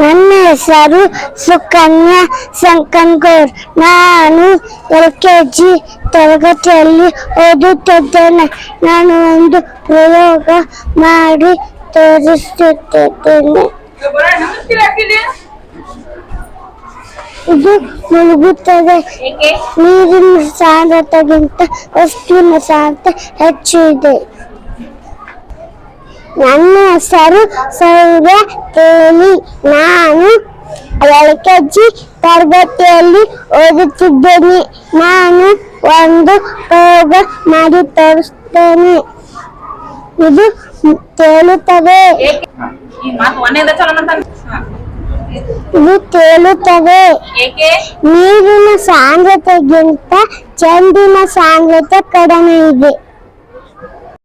ನನ್ನ ಹೆಸರು ಸುಕನ್ಯಾ ಸಂಕನ್ಗೌರ್ ನಾನು ಎಲ್ ಕೆ ಜಿ ತರಗತಿಯಲ್ಲಿ ಓದುತ್ತಿದ್ದೇನೆ. ನಾನು ಒಂದು ಪ್ರಯೋಗ ಮಾಡಿ ತೋರಿಸುತ್ತಿದ್ದೇನೆ. ಇದು ಮುಳುಗುತ್ತದೆ. ನೀರಿನ ಸಾಂದ್ರತೆಗಿಂತ ವಸ್ತುವಿನ ಸಾಂದ್ರತೆ ಹೆಚ್ಚು ಇದೆ. ನನ್ನ ಹೆಸರು ಸೌರ್ಯ ತೇಲಿ ನಾನು ಎಲ್ ಕೆ ಜಿ ತರಗತಿಯಲ್ಲಿ ಓದುತ್ತಿದ್ದೇನೆ ನಾನು ಒಂದು ಪ್ರಯೋಗ ಮಾಡಿ ತೋರಿಸ್ತೇನೆ ಇದು ತೇಲುತ್ತದೆ ಏಕೆ ಈ ಮಾತು ಒಂದೇದ ಚಲೋ ಮಾಡ್ತಾನೆ ಇದು ತೇಲುತ್ತದೆ ಏಕೆ ನೀರಿನ ಸಾಂದ್ರತೆಗಿಂತ ಚೆಂಡಿನ ಸಾಂದ್ರತೆ ಕಡಿಮೆ ಇದೆ